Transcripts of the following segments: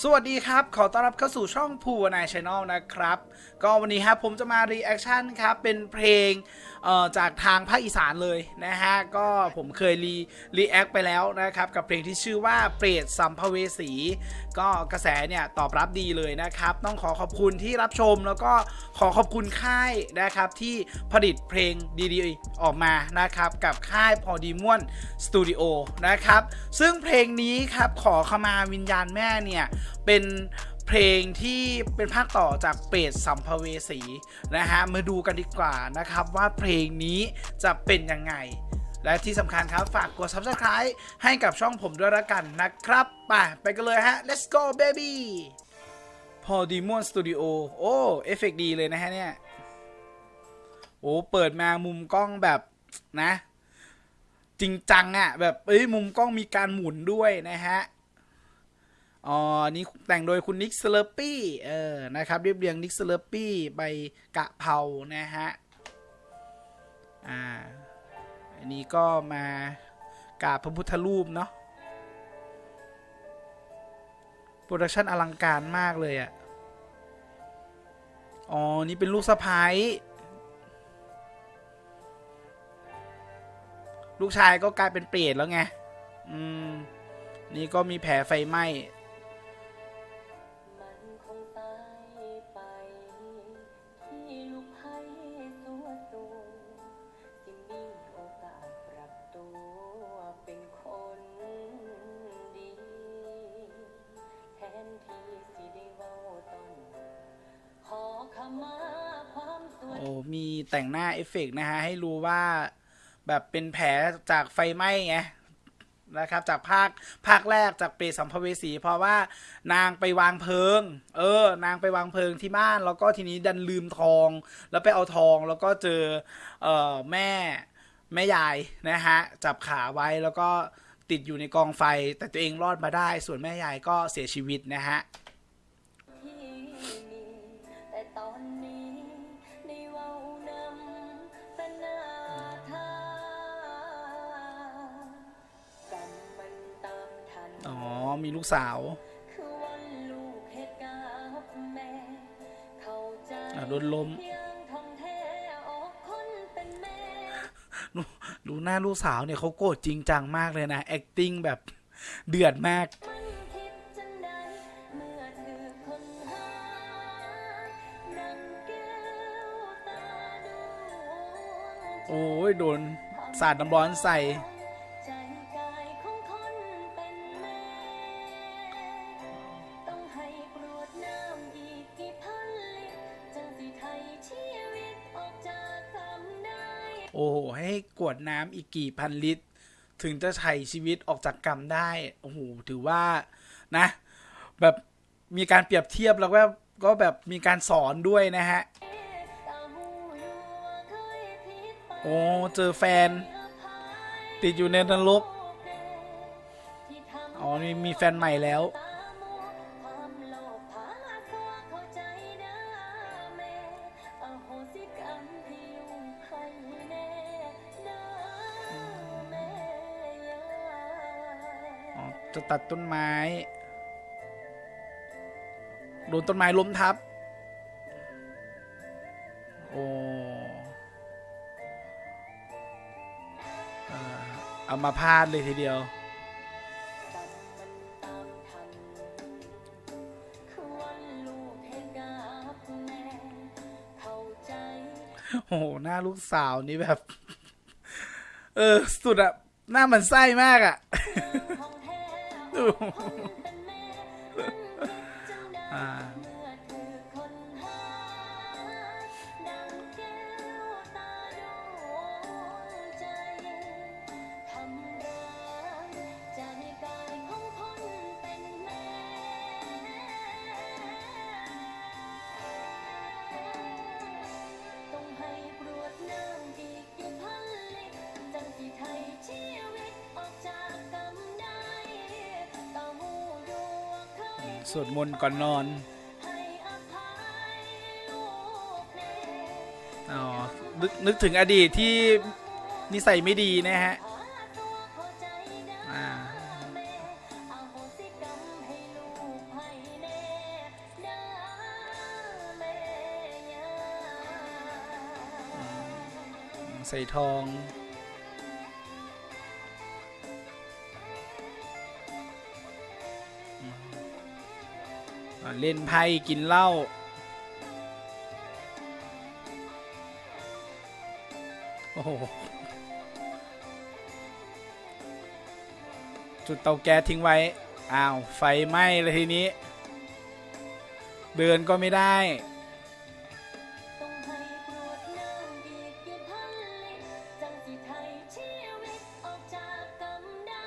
สวัสดีครับ ขอต้อนรับเข้าสู่ช่องภูวนายชแนลนะครับ ก็วันนี้ครับผมจะมารีแอคชั่นครับ เป็นเพลงเอ่อจากทางภาคอีสานเลยนะฮะ ก็ผมเคยรีรีแอคไปแล้วนะครับ กับเพลงที่ชื่อว่าเปรตสัมภเวสี ก็กระแสเนี่ยตอบรับดีเลยนะครับ ต้องขอขอบคุณที่รับชมแล้วก็ขอขอบคุณค่ายนะครับ ที่ผลิตเพลงดีๆออกมานะครับ กับค่ายพอดีม่วนสตูดิโอนะครับ ซึ่งเพลงนี้ครับขอขมาวิญญาณแม่เนี่ยเป็นเพลงที่เป็นภาคต่อจากเปรตสัมภเวสีนะฮะมาดูกันดีกว่านะครับว่าเพลงนี้จะเป็นยังไง และที่สำคัญครับฝากกด subscribe ให้กับช่องผมด้วยละกันนะครับ ไปไปกันเลยฮะ let's go baby พอดีมอนสตูดิโอโอ้เอฟเฟกดีเลยนะฮะเนี่ย โอ้เปิดมามุมกล้องแบบนะ จริงจังอะ่ะแบบเอ้ยมุมกล้องมีการหมุนด้วยนะฮะ อ๋อนี่แต่งโดยคุณนิกสเลอร์ปี้เออนะครับเรียบเรียงนิกสเลอร์ปี้ใบกะเพรานะฮะอ่าอันนี้ก็มากราบพระพุทธรูปเนาะโปรดักชันอลังการมากเลยอะ่ะอ๋อ นี่เป็นลูกสะพ้ายลูกชายก็กลายเป็นเปรตแล้วไง อืม นี่ก็มีแผลไฟไหม้ แต่งหน้าเอฟเฟกนะฮะ ให้รู้ว่าแบบเป็นแผลจากไฟไหม้ไงนะครับ จากภาคภาคแรกจากเปรตสัมภเวสี เพราะว่านางไปวางเพลิง เออ นางไปวางเพลิงที่บ้าน แล้วก็ทีนี้ดันลืมทอง แล้วไปเอาทองแล้วก็เจอเอ่อแม่แม่ยายนะฮะจับขาไว้แล้วก็ติดอยู่ในกองไฟ แต่ตัวเองรอดมาได้ ส่วนแม่ยายก็เสียชีวิตนะฮะ แต่ตอนนี้ มีลูกสาวคือวันลูกเหตุกับแม่เข้าใจอะโดนล้มเพียงทองแท้ออกคนเป็นแม่ดูดูหน้าลูกสาวเนี่ยเขาโกรธจริงจังมากเลยนะ acting แบบเดือดมากมันคิดจังใดเมื่อถือคนหาดังแก้วตาดวงโอ้ยโดนสาดน้ำร้อนใส่ โอ้โห ให้กวดน้ำอีกกี่พันลิตร ถึงจะไถ่ชีวิตออกจากกรรมได้ โอ้โห ถือว่านะ แบบมีการเปรียบเทียบแล้วก็ก็แบบมีการสอนด้วยนะฮะ โอ้ เจอแฟน ติดอยู่ในนรก อ๋อ มีมีแฟนใหม่แล้ว จะตัดต้นไม้ โดนต้นไม้ล้มทับ โอ้อ่าเอามาพาดเลยทีเดียวกรรมมันตามทันคือวันลูกให้กับแม่เข้าใจโอ้โห หน้าลูกสาวนี่แบบ เออ สุดอะหน้ามันไส้มากอะของแท้ อ สวดมนต์ก่อนนอน อ๋อ นึกนึกถึงอดีตที่นิสัยไม่ดีนะฮะใส่ทอง เล่นไพ่กินเหล้าโอ้โหจุดเตาแก๊สทิ้งไว้ อ้าว ไฟไหม้เลยทีนี้ เดินก็ไม่ได้ต้องให้กรวดน้ำอีกกี่พันลิตรจังสิไทยชีวิตออกจากกำได้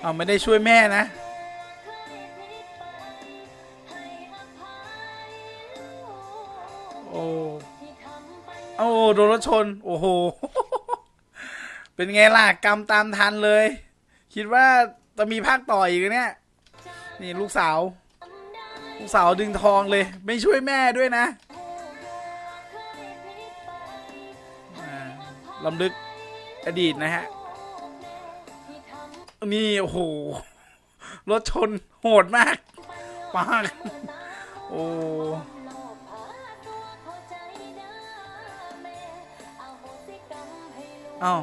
เอาไม่ได้ช่วยแม่นะ โดนรถชน โอ้โห เป็นไงล่ะ กรรมตามทันเลย คิดว่าจะมีภาคต่ออีกเนี่ย นี่ลูกสาว ลูกสาวดึงทองเลย ไม่ช่วยแม่ด้วยนะลำลึกอดีตนะฮะ นี่ โอ้โห รถชนโหดมากมากโอ้ เอ้า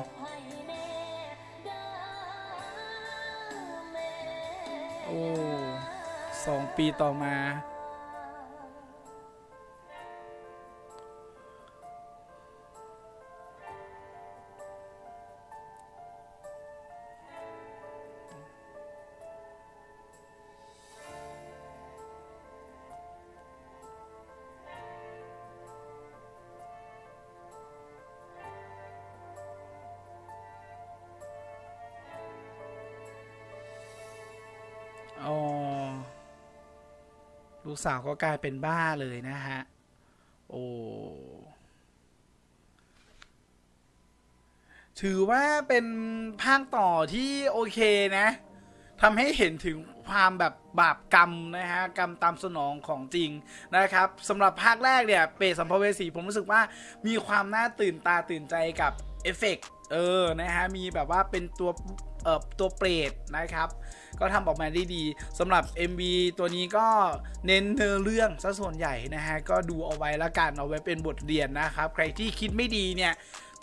โอ้สองปีต่อมา ลูกสาวก็กลายเป็นบ้าเลยนะฮะ โอ้ถือว่าเป็นภาคต่อที่โอเคนะทำให้เห็นถึงความแบบบาปกรรมนะฮะกรรมตามสนองของจริงนะครับสำหรับภาคแรกเนี่ยเปรตสัมภเวสีผมรู้สึกว่ามีความน่าตื่นตาตื่นใจกับเอฟเฟกต์เออนะฮะมีแบบว่าเป็นตัว เอ่อตัวเปรตนะครับ ก็ทำออกมาได้ดีสำหรับ MV ตัวนี้ก็เน้นเนื้อเรื่องซะส่วนใหญ่นะฮะ ก็ดูเอาไว้ละกันเอาไว้เป็นบทเรียนนะครับ ใครที่คิดไม่ดีเนี่ย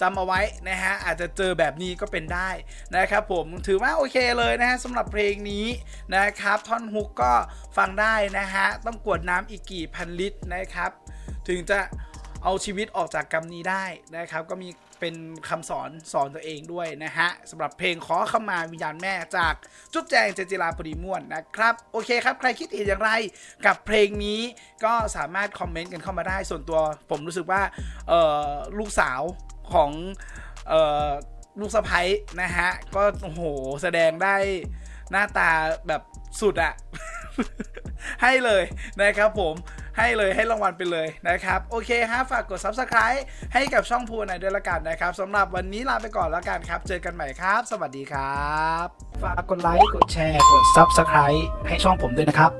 จำเอาไว้นะฮะ อาจจะเจอแบบนี้ก็เป็นได้นะครับผมถือว่าโอเคเลยนะฮะสำหรับเพลงนี้นะครับ ท่อนฮุกก็ฟังได้นะฮะ ต้องกวดน้ำอีกกี่พันลิตรนะครับ ถึงจะเอาชีวิตออกจากกรรมนี้ได้นะครับ ก็มี เป็นคำสอนสอนตัวเองด้วยนะฮะสำหรับเพลงขอเข้ามาวิญญาณแม่จากจุ๊บแจงเจจิราปรีม่วนนะครับ โอเคครับ ใครคิดเห็นอย่างไรกับเพลงนี้ก็สามารถคอมเมนต์กันเข้ามาได้ส่วนตัว ผมรู้สึกว่าลูกสาวของออลูกสะพ้ยนะฮะ ก็โอ้โหแสดงได้หน้าตาแบบสุดอะให้เลยนะครับผม ให้เลยให้รางวัลไปเลยนะครับ โอเคฮะฝากกด Subscribe ให้กับช่องพูนายด้วยละกันนะครับสำหรับวันนี้ลาไปก่อนแล้วกันครับ เจอกันใหม่ครับ สวัสดีครับ ฝากกดไลค์กดแชร์กด Subscribe ให้ช่องผมด้วยนะครับ